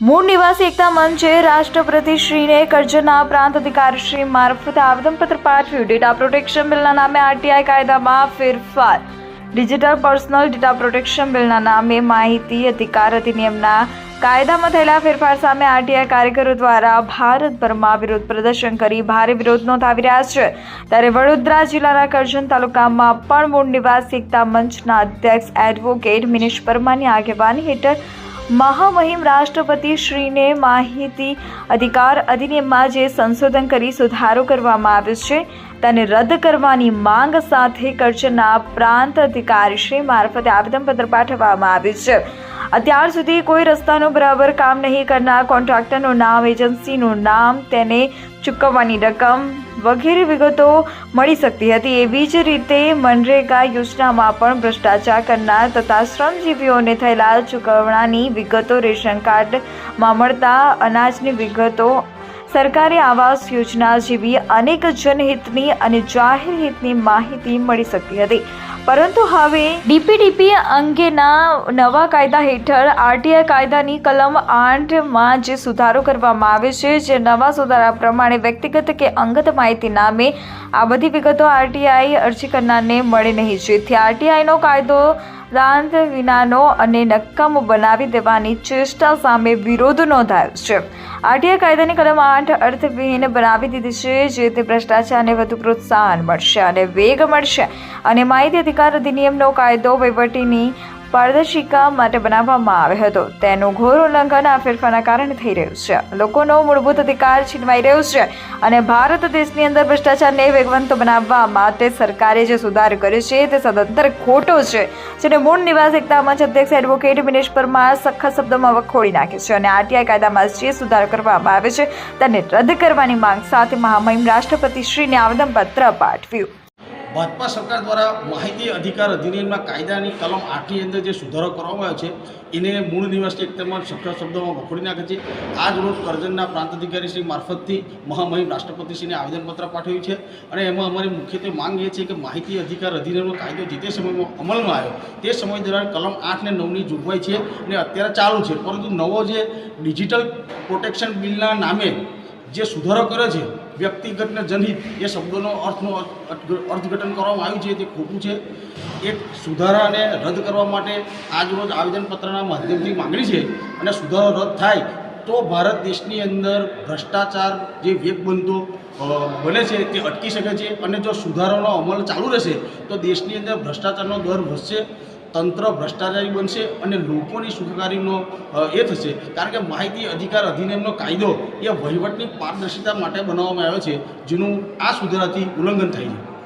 મૂળ નિવાસી એકતા મંચે રાષ્ટ્રપતિ શ્રીને કરજણના પ્રાંત અધિકારીશ્રી મારફતે આવેદનપત્ર પાઠવ્યું. ડેટા પ્રોટેક્શન બિલના નામે આરટીઆઈ કાયદામાં ફેરફાર. ડિજિટલ પર્સનલ ડેટા પ્રોટેક્શન બિલના નામે માહિતી અધિકાર અધિનિયમના કાયદામાં થયેલા ફેરફાર સામે આરટીઆઈ કાર્યકરો દ્વારા ભારતભરમાં વિરોધ પ્રદર્શન કરી ભારે વિરોધ નોંધાવી રહ્યા છે. ત્યારે વડોદરા જિલ્લાના કરજણ તાલુકામાં પણ મૂળ નિવાસી એકતા મંચના અધ્યક્ષ એડવોકેટ મિનેશ પરમાની આગેવાની હેઠળ મહામહિમ રાષ્ટ્રપતિ શ્રીને માહિતી અધિકાર અધિનિયમમાં જે સંશોધન કરી સુધારો કરવામાં આવ્યો છે, તેને રદ કરવાની માંગ સાથે કચ્છના પ્રાંત અધિકારી શ્રી મારફતે આવેદનપત્ર પાઠવવામાં આવ્યું છે. અત્યાર સુધી કોઈ રસ્તાનું બરાબર કામ નહીં કરનાર કોન્ટ્રાક્ટરનું નામ, એજન્સીનું નામ, તેને ચૂકવવાની રકમ વગેરે વિગતો મળી શકતી હતી. એવી જ રીતે મનરેગા યોજનામાં પણ ભ્રષ્ટાચાર કરનાર તથા શ્રમજીવીઓને થયેલા ચૂકવણાની વિગતો રેશન કાર્ડમાં મળતા અનાજની વિગતો, સરકારી આવાસ યોજના જેવી અનેક જનહિતની અને જાહેર હિતની માહિતી મળી શકતી હતી. પરંતુ હવે ડીપીડીપી અંગેના નવા કાયદા હેઠળ આરટીઆઈ કાયદાની કલમ આઠમાં જે સુધારો કરવામાં આવે છે, જે નવા સુધારા પ્રમાણે વ્યક્તિગત કે અંગત માહિતી નામે આ બધી વિગતો આરટીઆઈ અરજી કરનારને મળે નહીં. જેથી આરટીઆઈનો કાયદો દાંત વિનાનો અને નક્કામો બનાવી દેવાની ચેષ્ટા સામે વિરોધ નોંધાયો છે. આરટીઆઈ કાયદાની કલમ આઠ અર્થવિહીન બનાવી દીધી છે જેથી ભ્રષ્ટાચારને વધુ પ્રોત્સાહન મળશે અને વેગ મળશે. અને માહિતી અધિકાર અધિનિયમનો કાયદો વહીવટીની પારદર્શિકા માટે બનાવવામાં આવ્યો હતો. તેનું ઘોર ઉલ્લંઘન આ ફેરફારના કારણે થઈ રહ્યું છે. લોકોનો મૂળભૂત અધિકાર છીનવાઈ રહ્યો છે અને ભારત દેશની અંદર ભ્રષ્ટાચારને વેગવંત બનાવવા માટે સરકારે જે સુધાર કર્યો છે તે સદંતર ખોટો છે, જેને મૂળ નિવાસ એકતા મંચ અધ્યક્ષ એડવોકેટ મિનેશ પરમાર સખત શબ્દોમાં વખોડી નાખે છે અને આરટીઆઈ કાયદામાં જે સુધાર કરવામાં આવે છે તેને રદ કરવાની માંગ સાથે મહામહિમ રાષ્ટ્રપતિ શ્રીને આવેદનપત્ર પાઠવ્યું. ભાજપા સરકાર દ્વારા માહિતી અધિકાર અધિનિયમના કાયદાની કલમ આઠની અંદર જે સુધારો કરવામાં આવ્યો છે, એને મૂળ નિવાસી એકતામાં સખત શબ્દોમાં વખોડી નાખે છે. આજ રોજ કરજણના પ્રાંત અધિકારી શ્રી મારફતથી મહામહિમ રાષ્ટ્રપતિશ્રીને આવેદનપત્ર પાઠવ્યું છે અને એમાં અમારી મુખ્યત્વે માંગ એ છે કે માહિતી અધિકાર અધિનિયમનો કાયદો જે તે સમયમાં અમલમાં આવ્યો, તે સમય દરમિયાન કલમ આઠ ને નવની જોગવાઈ છે અને અત્યારે ચાલુ છે. પરંતુ નવો જે ડિજિટલ પ્રોટેક્શન બિલના નામે જે સુધારો કર્યો છે વ્યક્તિગત ને જનહિત એ શબ્દોનો અર્થનો અર્થઘટન કરવામાં આવ્યું છે, તે ખોટું છે. એક સુધારાને રદ કરવા માટે આજરોજ આવેદનપત્રના માધ્યમથી માગણી છે અને સુધારો રદ થાય તો ભારત દેશની અંદર ભ્રષ્ટાચાર જે વેગ બનતો બને છે તે અટકી શકે છે અને જો સુધારાનો અમલ ચાલુ રહેશે તો દેશની અંદર ભ્રષ્ટાચારનો દર વધશે. તંત્ર ભ્રષ્ટાચારી બનશે અને લોકોની સુખાકારીનો એ થશે. કારણ કે માહિતી અધિકાર અધિનિયમનો કાયદો એ વહીવટની પારદર્શિતા માટે બનાવવામાં આવ્યો છે, જેનું આ સુધારાથી ઉલ્લંઘન થાય છે.